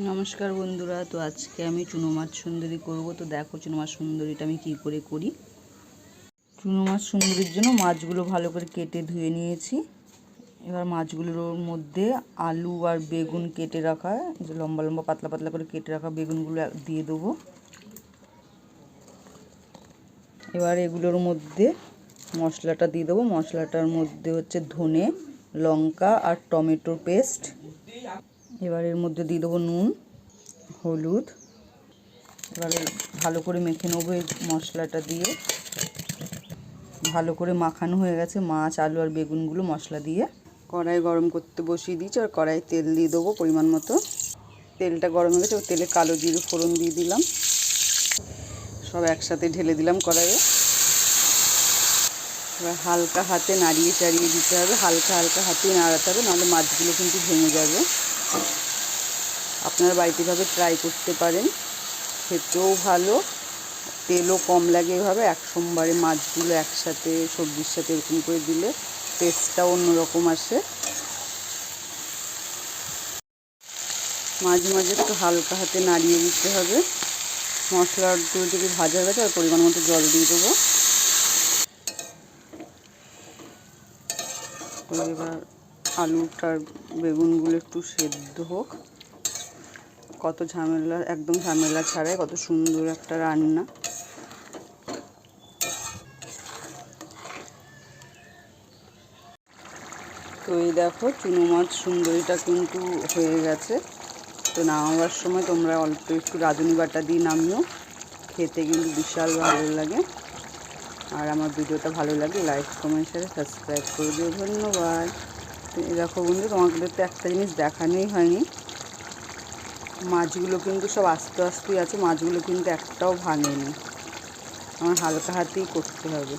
নমস্কার বন্ধুরা, তো আজকে আমি চুনো মাছ সুন্দরী করব। তো দেখো চুনো মাছ সুন্দরীটা আমি কী করে করি। চুনো মাছ সুন্দরীর জন্য মাছগুলো ভালো করে কেটে ধুয়ে নিয়েছি। এবার মাছগুলোর মধ্যে আলু আর বেগুন কেটে রাখা যে লম্বা লম্বা পাতলা পাতলা করে কেটে রাখা বেগুনগুলো দিয়ে দেবো। এবার এগুলোর মধ্যে মশলাটা দিয়ে দেবো। মশলাটার মধ্যে হচ্ছে ধনে, লঙ্কা আর টমেটোর পেস্ট। এবার এর মধ্যে দিয়ে দেবো নুন, হলুদ। এবারে ভালো করে মেখে নেব এই মশলাটা দিয়ে। ভালো করে মাখানো হয়ে গেছে মাছ, আলু আর বেগুনগুলো মশলা দিয়ে। কড়াই গরম করতে বসিয়ে দিয়েছি আর কড়াই তেল দিয়ে দেবো পরিমাণ মতো। তেলটা গরম হয়ে গেছে তেলে কালো জিরে ফোড়ন দিয়ে দিলাম। সব একসাথে ঢেলে দিলাম কড়াইয়ে। এবার হালকা হাতে নাড়িয়ে চাড়িয়ে দিতে হবে। হালকা হালকা হাতে নাড়াতে হবে, নাহলে মাছগুলো কিন্তু ভেঙে যাবে। আপনারা বাড়িতে এভাবে ট্রাই করতে পারেন। খেতেও ভালো, তেলও কম লাগে এভাবে। এক সোমবারে মাছগুলো একসাথে, সবজির সাথে এরকম করে দিলে টেস্টটাও অন্যরকম আসে। মাঝে মাঝে একটু হালকা হাতে নাড়িয়ে দিতে হবে। মশলাগুলো যদি ভাজা হয়ে গেছে, আর পরিমাণ মতো জল দিয়ে দেবো। এবার আলুটার বেগুনগুলো একটু সেদ্ধ হোক। কত ঝামেলা, একদম ঝামেলা ছাড়াই কত সুন্দর একটা রান্না। তো এই দেখো চুনো মাছ সুন্দরীটা কিন্তু হয়ে গেছে। তো নামাবার সময় তোমরা অল্প একটু রাঁধুনি বাটা দিয়ে নামিও। খেতে কিন্তু বিশাল ভালো লাগে। আর আমার ভিডিওটা ভালো লাগে লাইক কমেন্ট শেয়ার সাবস্ক্রাইব করে দিও। ধন্যবাদ। দেখো বন্ধু, তোমাদের তো একটা জিনিস দেখানোই হয়নি। মাছগুলো কিন্তু সব আস্তে আস্তেই আছে, মাছগুলো কিন্তু একটাও ভাঙেনি। আমার হালকা হাতেই করতে হবে।